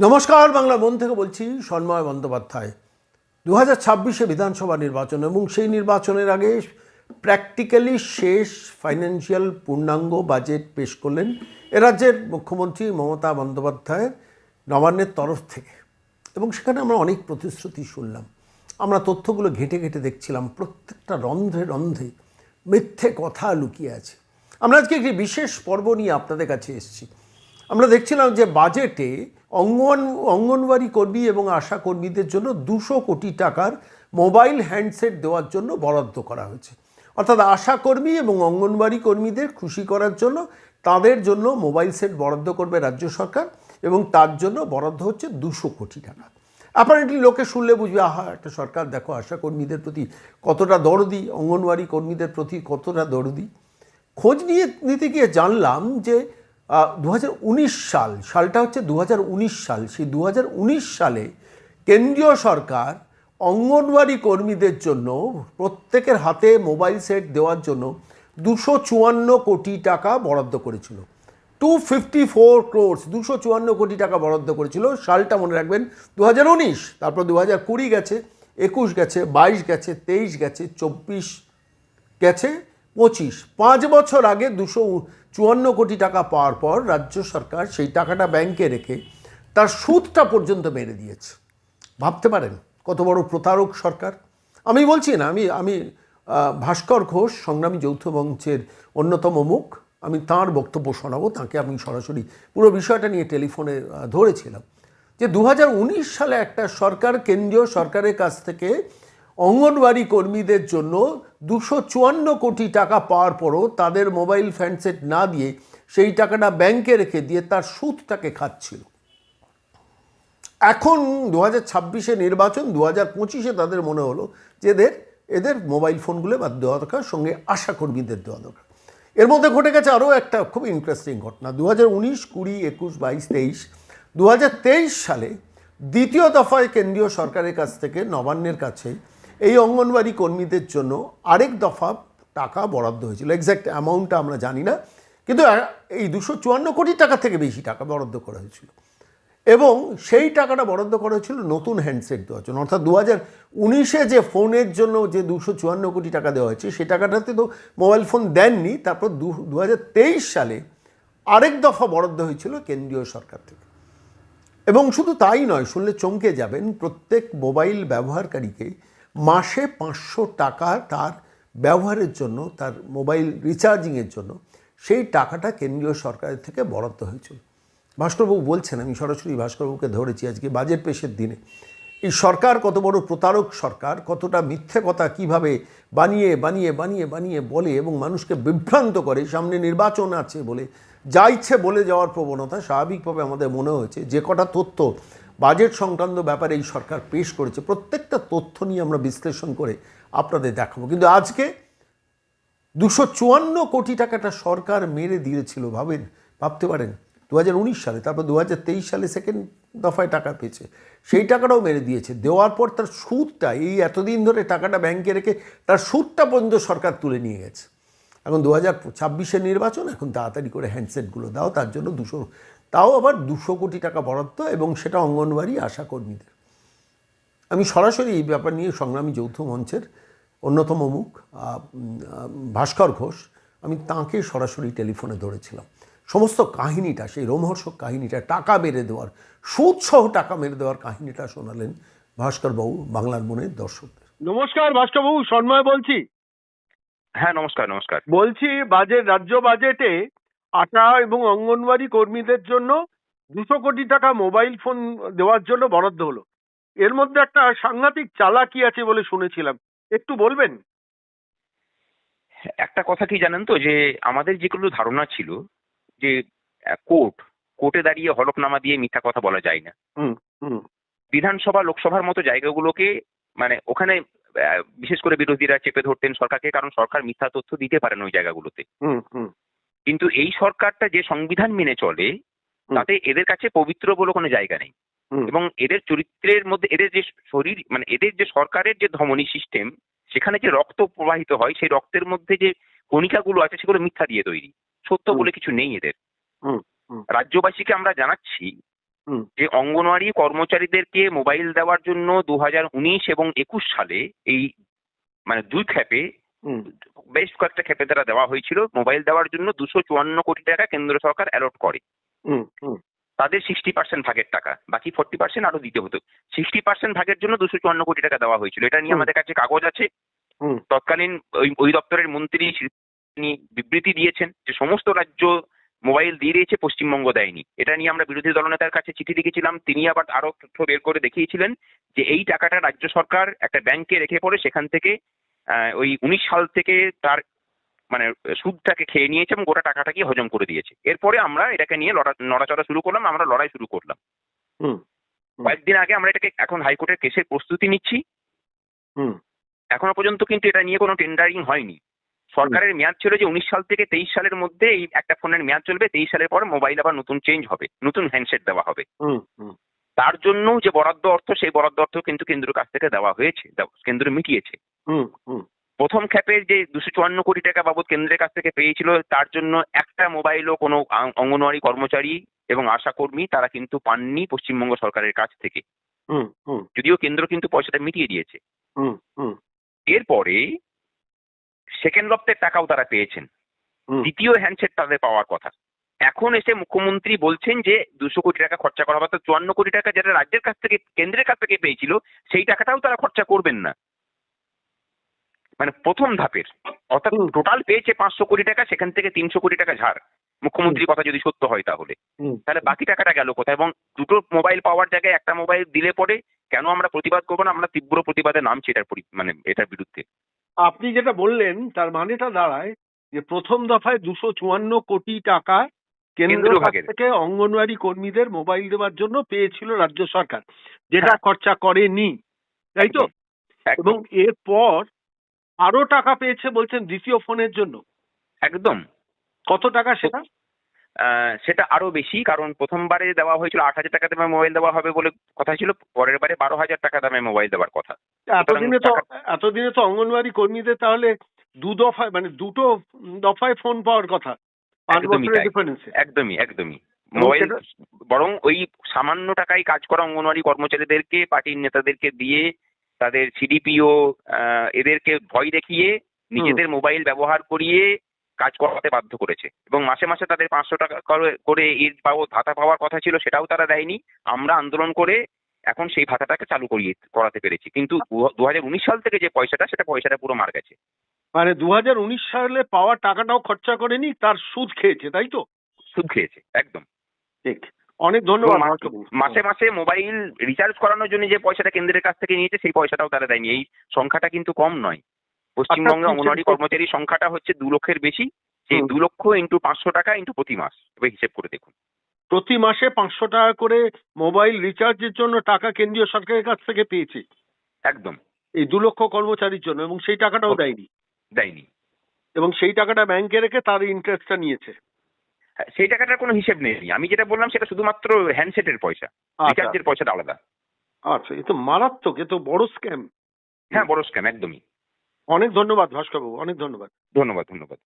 নমস্কার বাংলা মন থেকে বলছি সন্ময় বন্দ্যোপাধ্যায়। দু হাজার ছাব্বিশে বিধানসভা নির্বাচন এবং সেই নির্বাচনের আগে প্র্যাকটিক্যালি শেষ ফাইন্যান্সিয়াল পূর্ণাঙ্গ বাজেট পেশ করলেন এ রাজ্যের মুখ্যমন্ত্রী মমতা বন্দ্যোপাধ্যায়ের নবান্নের তরফ থেকে। এবং সেখানে আমরা অনেক প্রতিশ্রুতি শুনলাম। আমরা তথ্যগুলো ঘেঁটে ঘেঁটে দেখছিলাম, প্রত্যেকটা রন্ধ্রে রন্ধ্রে মিথ্যে কথা লুকিয়ে আছে। আমরা আজকে একটি বিশেষ পর্ব নিয়ে আপনাদের কাছে এসেছি। আমরা দেখছিলাম যে বাজেটে অঙ্গন, অঙ্গনওয়াড়ি কর্মী এবং আশা কর্মীদের জন্য দুশো কোটি টাকার মোবাইল হ্যান্ডসেট দেওয়ার জন্য বরাদ্দ করা হয়েছে। অর্থাৎ আশা কর্মী এবং অঙ্গনওয়াড়ি কর্মীদের খুশি করার জন্য তাদের জন্য মোবাইল সেট বরাদ্দ করবে রাজ্য সরকার এবং তার জন্য বরাদ্দ হচ্ছে দুশো কোটি টাকা। অ্যাপারেন্টলি লোকে শুনলে বুঝবে, আহা, একটা সরকার, দেখো, আশা কর্মীদের প্রতি কতটা দরদি, অঙ্গনওয়াড়ি কর্মীদের প্রতি কতটা দরদি। খোঁজ নিয়ে, নিতে গিয়ে জানলাম যে দু হাজার উনিশ সাল, সালটা হচ্ছে দু হাজার উনিশ সাল। সেই দু হাজার উনিশ সালে কেন্দ্রীয় সরকার অঙ্গনওয়াড়ি কর্মীদের জন্য প্রত্যেকের হাতে মোবাইল সেট দেওয়ার জন্য দুশো চুয়ান্ন কোটি টাকা বরাদ্দ করেছিল। টু ফিফটি ফোর ক্রোর্স দুশো চুয়ান্ন কোটি টাকা বরাদ্দ করেছিল। সালটা মনে রাখবেন দু হাজার উনিশ, তারপর দু হাজার কুড়ি গেছে, একুশ গেছে, বাইশ গেছে, তেইশ গেছে, চব্বিশ গেছে পঁচিশ। পাঁচ বছর আগে দুশো চুয়ান্ন কোটি টাকা পাওয়ার পর রাজ্য সরকার সেই টাকাটা ব্যাংকে রেখে তার সুদটা পর্যন্ত মেরে দিয়েছে। ভাবতে পারেন কত বড় প্রতারক সরকার। আমি বলছি না, আমি আমি ভাস্কর ঘোষ, সংগ্রামী যৌথ মঞ্চের অন্যতম মুখ। আমি তাঁর বক্তব্য শোনাবো, তাকে আমি সরাসরি পুরো বিষয়টা নিয়ে টেলিফোনে ধরেছিলাম। যে দু হাজার উনিশ সালে একটা সরকার, কেন্দ্রীয় সরকারের কাছ থেকে অঙ্গনওয়াড়ি কর্মীদের জন্য দুশো চুয়ান্ন কোটি টাকা পাওয়ার পরও তাদের মোবাইল ফ্যান্ডসেট না দিয়ে সেই টাকাটা ব্যাংকে রেখে দিয়ে তার সুদটাকে খাচ্ছিল। এখন দু হাজার ছাব্বিশে নির্বাচন, দু হাজার পঁচিশে তাদের মনে হলো যে এদের এদের মোবাইল ফোনগুলো বাদ দেওয়া দরকার, সঙ্গে আশা কর্মীদের দেওয়া দরকার। এর মধ্যে ঘটে গেছে আরও একটা খুব ইন্টারেস্টিং ঘটনা। দু হাজার উনিশ, কুড়ি, একুশ, বাইশ, তেইশ, দু সালে দ্বিতীয় দফায় কেন্দ্রীয় সরকারের কাছ থেকে নবান্নের কাছে এই অঙ্গনওয়াড়ি কর্মীদের জন্য আরেক দফা টাকা বরাদ্দ হয়েছিল। এক্স্যাক্ট অ্যামাউন্টটা আমরা জানি না, কিন্তু এই দুশো চুয়ান্ন কোটি টাকা থেকে বেশি টাকা বরাদ্দ করা হয়েছিল। এবং সেই টাকাটা বরাদ্দ করা হয়েছিল নতুন হ্যান্ডসেট দেওয়ার জন্য। অর্থাৎ দু হাজার উনিশে যে ফোনের জন্য যে দুশো চুয়ান্ন কোটি টাকা দেওয়া হয়েছে সেই টাকাটাতে তো মোবাইল ফোন দেননি। তারপর দু দু হাজার তেইশ সালে আরেক দফা বরাদ্দ হয়েছিল কেন্দ্রীয় সরকার থেকে। এবং শুধু তাই নয়, শুনলে চমকে যাবেন, প্রত্যেক মোবাইল ব্যবহারকারীকে মাসে পাঁচশো টাকা তার ব্যবহারের জন্য, তার মোবাইল রিচার্জিংয়ের জন্য সেই টাকাটা কেন্দ্রীয় সরকারের থেকে বরাদ্দ হয়েছিল। ভাস্করবাবু বলছেন, আমি সরাসরি ভাস্করবাবুকে ধরেছি আজকে বাজেট পেশের দিনে, এই সরকার কত বড় প্রতারক সরকার, কতটা মিথ্যে কথা কীভাবে বানিয়ে বানিয়ে বানিয়ে বানিয়ে বলে এবং মানুষকে বিভ্রান্ত করে, সামনে নির্বাচন আছে বলে, যা ইচ্ছে বলে যাওয়ার প্রবণতা স্বাভাবিকভাবে আমাদের মনে হয়েছে, যে কটা তথ্য বাজেট সংক্রান্ত ব্যাপারে এই সরকার পেশ করেছে, প্রত্যেকটা তথ্য নিয়ে আমরা বিশ্লেষণ করে আপনাদের দেখাবো। কিন্তু আজকে দুশো চুয়ান্ন কোটি টাকাটা সরকার মেরে দিয়েছিল, ভাবেন? ভাবতে পারেন। দু হাজার উনিশ সালে, তারপর দু হাজার তেইশ সালে সেকেন্ড দফায় টাকা পেয়েছে, সেই টাকাটাও মেরে দিয়েছে। দেওয়ার পর তার সুদটা, এই এতদিন ধরে টাকাটা ব্যাংকে রেখে তার সুদটা পর্যন্ত সরকার তুলে নিয়ে গেছে। এখন দু হাজার ছাব্বিশের নির্বাচন, এখন তাড়াতাড়ি করে হ্যান্ডসেটগুলো দাও, তার জন্য দুশো তাও আবার দুশো কোটি টাকা বরাদ্দ এবং সেটা অঙ্গনওয়াড়ি আশা কর্মীদের আমি সরাসরি এই ব্যাপার নিয়ে সংগ্রামী যৌথ মঞ্চের অন্যতম মুখ ভাস্কর ঘোষ আমি তাঁকে সরাসরি টেলিফোনে ধরেছিলাম। সমস্ত কাহিনীটা সেই রোমহর্ষক কাহিনীটা টাকা মেরে দেওয়ার সুদসহ টাকা মেরে দেওয়ার কাহিনীটা শোনালেন ভাস্কর বাবু বাংলার মনের দর্শকদের। নমস্কার ভাস্করবাবু সন্ময় বলছি? হ্যাঁ নমস্কার নমস্কার। বলছি বাজেট রাজ্য বাজেটে আটা এবং অঙ্গনওয়াড়ি কর্মীদের জন্য দুশো কোটি টাকা মোবাইল ফোন দেওয়ার জন্য বরাদ্দ হলো। এর মধ্যে একটা সাংঘাতিক চালাকি আছে বলে শুনেছিলাম। একটু বলবেন? একটা কথা কি জানেন তো যে আমাদের যেগুলো ধারণা ছিল যে কোর্ট কোর্টে দাঁড়িয়ে হলফনামা দিয়ে মিথ্যা কথা বলা যায় না। বিধানসভা লোকসভার মতো জায়গাগুলোকে মানে ওখানে বিশেষ করে বিরোধীরা চেপে ধরতেন সরকারকে কারণ সরকার মিথ্যা তথ্য দিতে পারেন ওই জায়গাগুলোতে। হুম হুম। কিন্তু এই সরকারটা যে সংবিধান মেনে চলে তাতে এদের কাছে পবিত্র বলে কোনো জায়গা নেই। এবং এদের চরিত্রের মধ্যে এদের যে শরীর মানে এদের যে সরকারের যে ধমনী সিস্টেম সেখানে যে রক্ত প্রবাহিত হয় সেই রক্তের মধ্যে যে কণিকাগুলো আছে সেগুলো মিথ্যা দিয়ে তৈরি। সত্য বলে কিছু নেই এদের। রাজ্যবাসীকে আমরা জানাচ্ছি। যে অঙ্গনওয়াড়ি কর্মচারীদেরকে মোবাইল দেওয়ার জন্য দু উনিশ এবং একুশ সালে এই মানে দুই খ্যাপে বেশ কয়েকটা ক্ষেপে তারা দেওয়া হয়েছিল। মোবাইল দেওয়ার জন্য দুশো চুয়ান্ন কোটি টাকা কেন্দ্র সরকার অ্যালট করে। তাদের সিক্সটি পার্সেন্ট ভাগের টাকা বাকি ফোর্টি পার্সেন্ট আরও দিতে হতো। সিক্সটি পার্সেন্ট ভাগের জন্য দুশো চুয়ান্ন কোটি টাকা দেওয়া হয়েছিল। এটা নিয়ে আমাদের কাছে কাগজ আছে। তৎকালীন ওই দপ্তরের মন্ত্রী বিবৃতি দিয়েছেন যে সমস্ত রাজ্য মোবাইল দিয়ে দিয়েছে পশ্চিমবঙ্গ দেয়নি। এটা নিয়ে আমরা বিরোধী দলনেতার কাছে চিঠি লিখেছিলাম। তিনি আবার আরও তথ্য বের করে দেখিয়েছিলেন যে এই টাকাটা রাজ্য সরকার একটা ব্যাংকে রেখে পড়ে সেখান থেকে ওই উনিশ সাল থেকে তার মানে সুদটাকে খেয়ে নিয়েছে এবং গোটা টাকাটাকে হজম করে দিয়েছে। এরপরে আমরা এটাকে নিয়ে নড়াচড়া শুরু করলাম আমরা লড়াই শুরু করলাম। কয়েকদিন আগে আমরা এটাকে এখন হাইকোর্টের কেসের প্রস্তুতি নিচ্ছি। এখনও পর্যন্ত কিন্তু এটা নিয়ে কোনো টেন্ডারিং হয়নি। সরকারের মেয়াদ ছিল যে উনিশ সাল থেকে তেইশ সালের মধ্যে এই একটা ফোনের মেয়াদ চলবে তেইশ সালের পর মোবাইল আবার নতুন চেঞ্জ হবে নতুন হ্যান্ডসেট দেওয়া হবে। তার জন্য যে বরাদ্দ অর্থ সেই বরাদ্দ অর্থ কিন্তু কেন্দ্রের কাছ থেকে দেওয়া হয়েছে কেন্দ্র মিটিয়েছে। প্রথম খ্যাপের যে দুশো চুয়ান্ন কোটি টাকা বাবদ কেন্দ্রের কাছ থেকে পেয়েছিল তার জন্য একটা মোবাইলও কোনো অঙ্গনওয়াড়ি কর্মচারী এবং আশাকর্মী তারা কিন্তু পাননি পশ্চিমবঙ্গ সরকারের কাছ থেকে। যদিও কেন্দ্র কিন্তু পয়সাটা মিটিয়ে দিয়েছে। এরপরে সেকেন্ড লপ্তের টাকাও তারা পেয়েছেন। দ্বিতীয় হ্যান্ডসেট তাদের পাওয়ার কথা। এখন এসে মুখ্যমন্ত্রী বলছেন যে দুশো কোটি টাকা খরচা করা হবে চুয়ান্ন কোটি টাকা যেটা রাজ্যের কাছ থেকে কেন্দ্রের কাছ থেকে পেয়েছিল সেই টাকাটাও তারা খরচা করবেন না। মানে প্রথম ধাপের। অর্থাৎ টোটাল পেয়েছে পাঁচশো কোটি টাকা সেখান থেকে তিনশো কোটি টাকা ঝাড়। মুখ্যমন্ত্রীর কথা যদি সত্য হয় তাহলে। তাহলে বাকি টাকাটা গেল কোথায়? এবং দুটো মোবাইল পাওয়ার জায়গায় একটা মোবাইল দিলে পরে কেন আমরা প্রতিবাদ করব না? আমরা তীব্র প্রতিবাদে নামছি এটার মানে এটার বিরুদ্ধে। আপনি যেটা বললেন তার মানেটা দাঁড়ায় যে প্রথম দফায় দুশো চুয়ান্ন কোটি টাকা কেন্দ্র থেকে অঙ্গনওয়াড়ি কর্মীদের মোবাইল দেওয়ার জন্য পেয়েছিল রাজ্য সরকার। যেটা হ্যাঁ। খরচা করেনি তাই তো? এবং এরপর আরও টাকা পেয়েছে বলছেন দ্বিতীয় ফোনের জন্য। একদম। কত টাকা সেটা? আহ, সেটা আরও বেশি কারণ প্রথমবারে দেওয়া হয়েছিল আট হাজার টাকা দামে মোবাইল দেওয়া হবে বলে কথা ছিল পরের বারে বারো হাজার টাকা দামে মোবাইল দেওয়ার কথা। এতদিনে তো এতদিনে তো অঙ্গনওয়াড়ি কর্মীদের তাহলে দু দফায় মানে দুটো দফায় ফোন পাওয়ার কথা। পাঁচ একদমই বছরের। ডিফারেন্সে একদমই একদমই। মোবাইল বরং ওই সামান্য টাকায় কাজ করা অঙ্গনওয়াড়ি কর্মচারীদেরকে পার্টির নেতাদেরকে দিয়ে তাদের সিডিপিও এদেরকে ভয় দেখিয়ে নিজেদের মোবাইল ব্যবহার করিয়ে কাজ করাতে বাধ্য করেছে। এবং মাসে মাসে তাদের পাঁচশো টাকা করে- এর পাবো ভাতা পাওয়ার কথা ছিল সেটাও তারা দেয়নি। আমরা আন্দোলন করে এখন সেই ভাতাটাকে চালু করিয়ে করাতে পেরেছি। কিন্তু দু হাজার উনিশ সাল থেকে যে পয়সাটা সেটা পয়সাটা পুরো মার গেছে। মানে দু উনিশ সালে পাওয়া টাকাটাও খরচা করেনি তার সুদ খেয়েছে তাই তো? সুদ খেয়েছে একদম। ঠিক। অনেক ধন্যবাদ মাসে মাসে মোবাইল রিচার্জ করানোর জন্য যে পয়সাটা কেন্দ্রের কাছ থেকে নিয়েছে সেই পয়সাটাও তারা দেয়নি। এই সংখ্যাটা কিন্তু কম নয়। পশ্চিমবঙ্গে আচ্ছা, অঙ্গনওয়াড়ি কর্মচারীর সংখ্যাটা হচ্ছে দু লক্ষের বেশি। সেই দু লক্ষ ইন্টু পাঁচশো টাকা ইন্টু প্রতি মাস এবার হিসেব করে দেখুন। প্রতি মাসে পাঁচশো টাকা করে মোবাইল রিচার্জের জন্য টাকা কেন্দ্রীয় সরকারের কাছ থেকে পেয়েছে। একদম। এই দু লক্ষ কর্মচারীর জন্য এবং সেই টাকাটাও দেয়নি। দেয়নি। এবং সেই টাকাটা ব্যাংকে রেখে তার ইন্টারেস্টটা নিয়েছে। সেই টাকাটার কোনো হিসেব নেই। আমি যেটা বললাম সেটা শুধুমাত্র হ্যান্ডসেটের পয়সা আচ্ছা। রিচার্জের পয়সাটা আলাদা। আচ্ছা এ তো মারাত্মক এ তো বড় স্ক্যাম হ্যাঁ বড় স্ক্যাম একদমই। অনেক ধন্যবাদ ভাস্করবাবু অনেক ধন্যবাদ। ধন্যবাদ ধন্যবাদ।